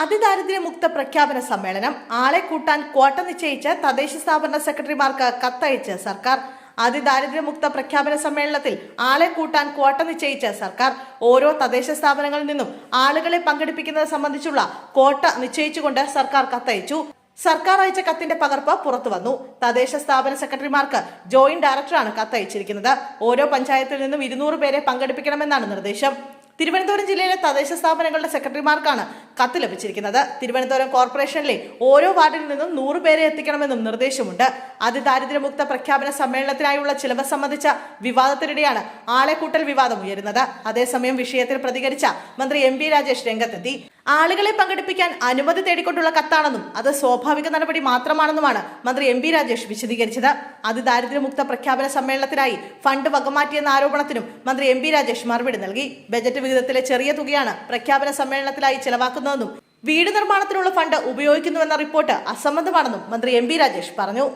അതിദാരിദ്ര്യമുക്ത പ്രഖ്യാപന സമ്മേളനം ആളെ കൂട്ടാൻ ക്വാട്ട നിശ്ചയിച്ച് തദ്ദേശ സ്ഥാപന സെക്രട്ടറിമാർക്ക് കത്തയച്ച് സർക്കാർ. അതിദാരിദ്ര്യമുക്ത പ്രഖ്യാപന സമ്മേളനത്തിൽ ആളെ കൂട്ടാൻ ക്വാട്ട നിശ്ചയിച്ച് സർക്കാർ. ഓരോ തദ്ദേശ സ്ഥാപനങ്ങളിൽ നിന്നും ആളുകളെ പങ്കെടുപ്പിക്കുന്നത് സംബന്ധിച്ചുള്ള കോട്ട നിശ്ചയിച്ചുകൊണ്ട് സർക്കാർ കത്തയച്ചു. സർക്കാർ അയച്ച കത്തിന്റെ പകർപ്പ് പുറത്തു വന്നു. തദ്ദേശ സ്ഥാപന സെക്രട്ടറിമാർക്ക് ജോയിന്റ് ഡയറക്ടറാണ് കത്തയച്ചിരിക്കുന്നത്. ഓരോ പഞ്ചായത്തിൽ നിന്നും ഇരുന്നൂറ് പേരെ പങ്കെടുപ്പിക്കണമെന്നാണ് നിർദ്ദേശം. തിരുവനന്തപുരം ജില്ലയിലെ തദ്ദേശ സ്ഥാപനങ്ങളുടെ സെക്രട്ടറിമാർക്കാണ് കത്ത് ലഭിച്ചിരിക്കുന്നത്. തിരുവനന്തപുരം കോർപ്പറേഷനിലെ ഓരോ വാർഡിൽ നിന്നും നൂറ് പേരെ എത്തിക്കണമെന്നും നിർദ്ദേശമുണ്ട്. അതിദാരിദ്ര്യമുക്ത പ്രഖ്യാപന സമ്മേളനത്തിനായുള്ള ചിലവ് സംബന്ധിച്ച വിവാദത്തിനിടെയാണ് ആളെക്കൂട്ടൽ വിവാദം ഉയരുന്നത്. അതേസമയം വിഷയത്തിൽ പ്രതികരിച്ച മന്ത്രി എം രാജേഷ് രംഗത്തെത്തി. ആളുകളെ പങ്കെടുപ്പിക്കാൻ അനുമതി തേടിക്കൊണ്ടുള്ള കത്താണെന്നും അത് സ്വാഭാവിക നടപടി മാത്രമാണെന്നുമാണ് മന്ത്രി എം പി രാജേഷ് വിശദീകരിച്ചത്. അതിദാരിദ്ര്യമുക്ത പ്രഖ്യാപന സമ്മേളനത്തിനായി ഫണ്ട് വകമാറ്റിയെന്ന ആരോപണത്തിനും മന്ത്രി എം പി രാജേഷ് മറുപടി നൽകി. ബജറ്റ് വിഹിതത്തിലെ ചെറിയ തുകയാണ് പ്രഖ്യാപന സമ്മേളനത്തിലായി ചെലവാക്കുന്നതെന്നും വീട് നിർമ്മാണത്തിനുള്ള ഫണ്ട് ഉപയോഗിക്കുന്നുവെന്ന റിപ്പോർട്ട് അസംബന്ധമാണെന്നും മന്ത്രി എം രാജേഷ് പറഞ്ഞു